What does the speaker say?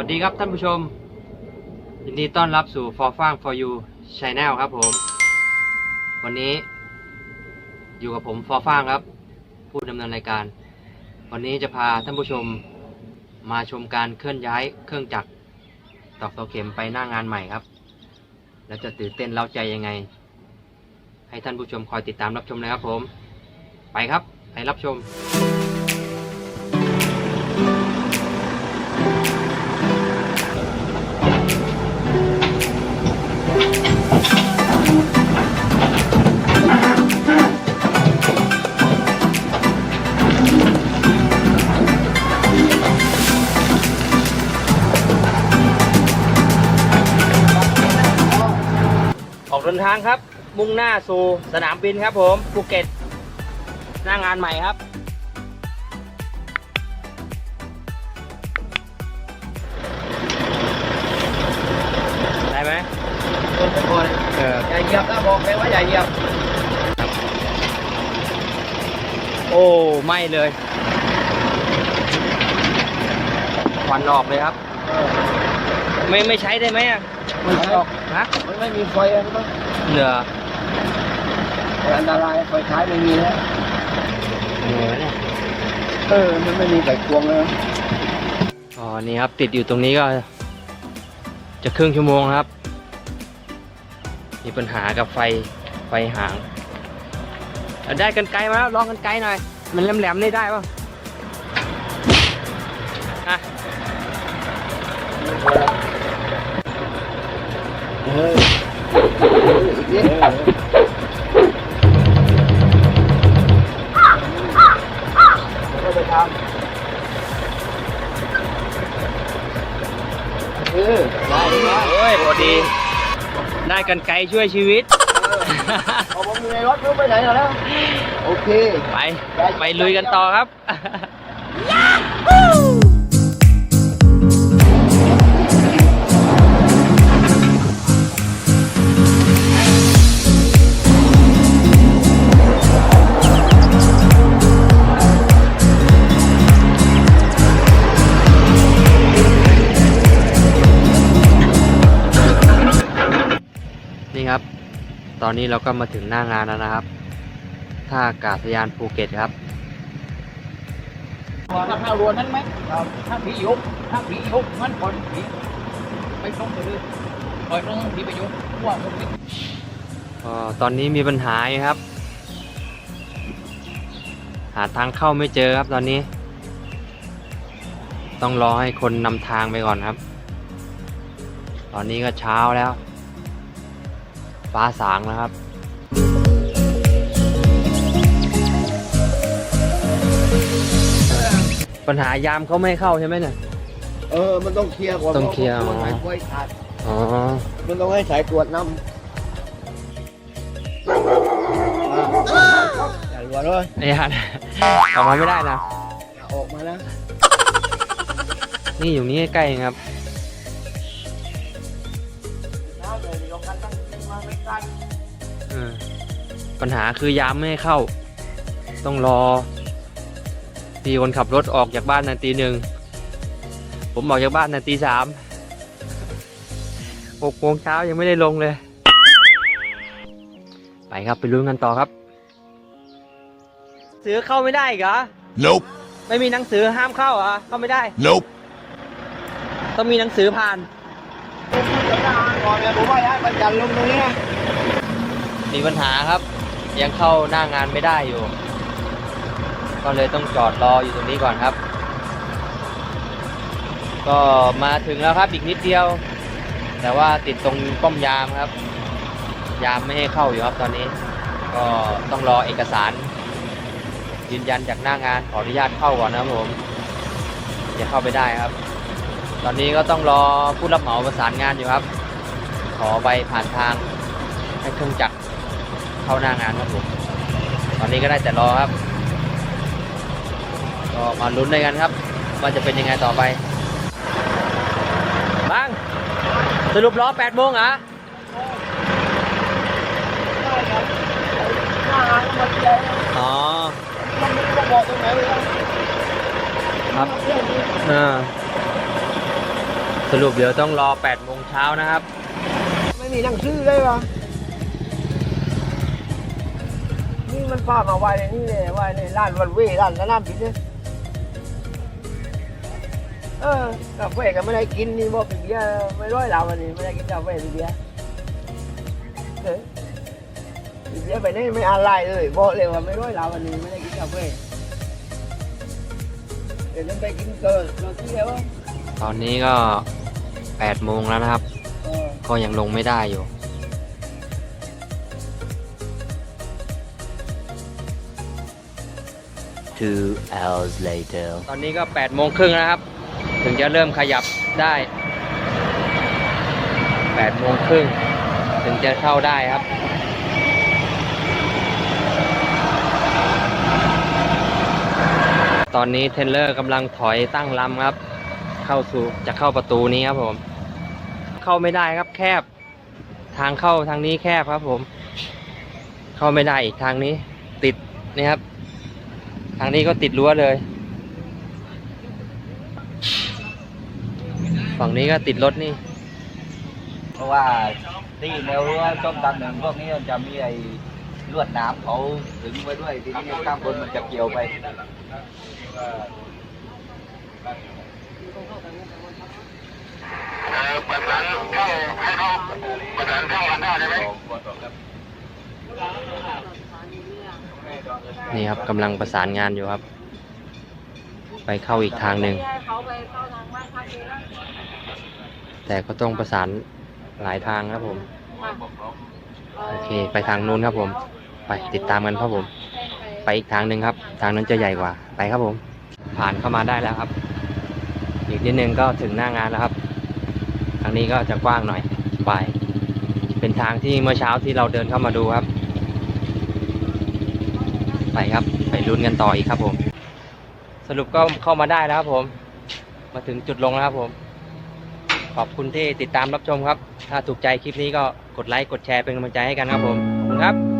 วัสดีครับท่านผู้ชม ยินดีต้อนรับสู่ For Fang For You Channel ครับผม วันนี้ อยู่กับผม For Fang ครับ ผู้ดำเนินรายการ วันนี้จะพาท่านผู้ชมมาชมการเคลื่อนย้ายเครื่องจักรตอกเสาเข็มไปหน้างานใหม่ครับ แล้วจะตื่นเต้นเล้าใจยังไง ให้ท่านผู้ชมคอยติดตามรับชมนะครับผม ไปครับ ไปรับชม นทางครับ มุ่งหน้าสู่สนามบินครับผมภูเก็ตหน้างานใหม่ครับ ได้ไหมคนไปก่อนเอออย่าเหยียบนะบอกเลยว่าอย่าเหยียบ โอ้ไม่เลยควันออกเลยครับ ไม่ไม่ใช้ได้ไหมอะไม่ใช่หรอกฮะมันไม่มีไฟอะมันต้องเหลืออันตรายไฟท้ายไม่มีแล้วเหลือเนี่ยเออมันไม่มีไฟควงเลยอ๋อนี่ครับ ติดอยู่ตรงนี้ก็ จะครึ่งชั่วโมงครับ มีปัญหากับไฟไฟหางเอาได้กันไกลมาแล้วลองกันไกลหน่อย มันแหลมๆนี่ได้ป่ะอะ ออได้ได้โอ้ยพอดี ได้กันไกลช่วยชีวิตเอาผมอยู่ในรถรู้ไปไหนแล้วโอเค ไป ไปลุยกันต่อครับ ตอนนี้เราก็มาถึงหน้างานแล้วนะครับ ท่าอากาศยานภูเก็ตครับถ้าข้าวรวนนั้นไหมถ้าผียกถ้าผียกมันก่อนผีไปตรงไปเลยปล่อยตรงผีไปยกว่าผมไม่ก็ตอนนี้มีปัญหาอยู่ครับ หาทางเข้าไม่เจอครับตอนนี้ ต้องรอให้คนนำทางไปก่อนครับ ตอนนี้ก็เช้าแล้ว ฟ้าสางแล้วครับ ปัญหายามเขาไม่ให้เข้าใช่ไหมเนี่ย เออ มันต้องเคลียร์ก่อนต้องเคลียร์ พาะเอาไว้มันไฟขาดอ๋อ มันต้องให้สายตรวจนำอย่าหลวนเลยไอ้ยันออกมาไม่ได้นะ อย่าออกมานะ นี่อยู่นี่ใกล้ๆเองครับ ปัญหาคือยามไม่ให้เข้า ต้องรอพี่คนขับรถออกจากบ้านนาทีหนึ่ง ผมออกจากบ้านนาทีสามหกโมงเช้ายังไม่ได้ลงเลย ไปครับไปลุ้นกันต่อครับสือเข้าไม่ได้อีกเหรอ Nope. ไม่มีหนังสือห้ามเข้าเหรอเข้าไม่ได้ Nope. ต้องมีหนังสือผ่านเดี๋ยวทหารก่อนเนี่ยผมว่าย้ายมันจันลงตรงนี้นะ มีปัญหาครับ ยังเข้าหน้างานไม่ได้อยู่ ก็เลยต้องจอดรออยู่ตรงนี้ก่อนครับ ก็มาถึงแล้วครับอีกนิดเดียว แต่ว่าติดตรงป้อมยามครับ ยามไม่ให้เข้าอยู่ครับตอนนี้ ก็ต้องรอเอกสาร ยืนยันจากหน้างานขออนุญาตเข้าก่อนนะครับผมจะเข้าไปได้ครับ ตอนนี้ก็ต้องรอผู้รับเหมาประสานงานอยู่ครับ ขอไปผ่านทางให้เครื่องจักร เข้าหน้างานครับผมตอนนี้ก็ได้แต่รอครับ ก็มาลุ้นด้วยกันครับว่าจะเป็นยังไงต่อไปบ้างสรุปรอ8โมงเหรอทหารมาเคลียร์อ๋อมันไม่ต้องบอกตรงไหนเลยนะครับเออสรุปเดี๋ยวต้องรอ8โมงเช้านะครับ ไม่มีหนังสือเลยวะ มันพามาไว้ในนี่เลยไว้ในร้านวันเวร้านสนามบินเนี่ยเออกาแฟก็ไม่ได้กินนี่บอกเป็นเบียร์ไม่ร้อยเราวันนี้ไม่ได้กินกาแฟเป็นเบียร์เออเป็นเบียร์ไปนี่ไม่อะไรเลยบอกเลยว่าไม่ร้อยเราวันนี้ไม่ได้กินกาแฟเดี๋ยวนั้นไปกินเกินเราที่แล้วะตอนนี้ก็8โมงแล้วนะครับ เออ ก็ยังลงไม่ได้อยู่ Two hours later. ตอนนี้ก็8โมงครึ่งแล้วครับ ถึงจะเริ่มขยับได้8โมงครึ่งถึงจะเข้าได้ครับ ตอนนี้เทนเลอร์กำลังถอยตั้งลำครับ เข้าสู่จะเข้าประตูนี้ครับผม เข้าไม่ได้ครับแคบ ทางเข้าทางนี้แคบครับผม เข้าไม่ได้อีกทางนี้ติดนี่ครับ ทางนี้ก็ติดรั้วเลย ฝั่งนี้ก็ติดรถนี่ เพราะว่าที่แนวรั้วต้มตำหนึ่งพวกนี้มันจะมีไอ้ลวดหน้ำเขาถึงไว้ด้วยทีนี้ข้างบนมันจะเกี่ยวไป นี่ครับกำลังประสานงานอยู่ครับ ไปเข้าอีกทางหนึ่ง แต่ก็ต้องประสานหลายทางครับผม โอเค ไปทางนู้นครับผม ไปติดตามกันครับผม ไปอีกทางหนึ่งครับ ทางนั้นจะใหญ่กว่า ไปครับผม ผ่านเข้ามาได้แล้วครับ อีกนิดนึงก็ถึงหน้างานแล้วครับ ทางนี้ก็จะกว้างหน่อย ไป เป็นทางที่เมื่อเช้าที่เราเดินเข้ามาดูครับ ไปครับ ไปลุ้นกันต่ออีกครับผม สรุปก็เข้ามาได้แล้วครับผม มาถึงจุดลงแล้วครับผม ขอบคุณที่ติดตามรับชมครับ ถ้าถูกใจคลิปนี้ก็กดไลค์กดแชร์เป็นกำลังใจให้กันครับผมขอบคุณครับ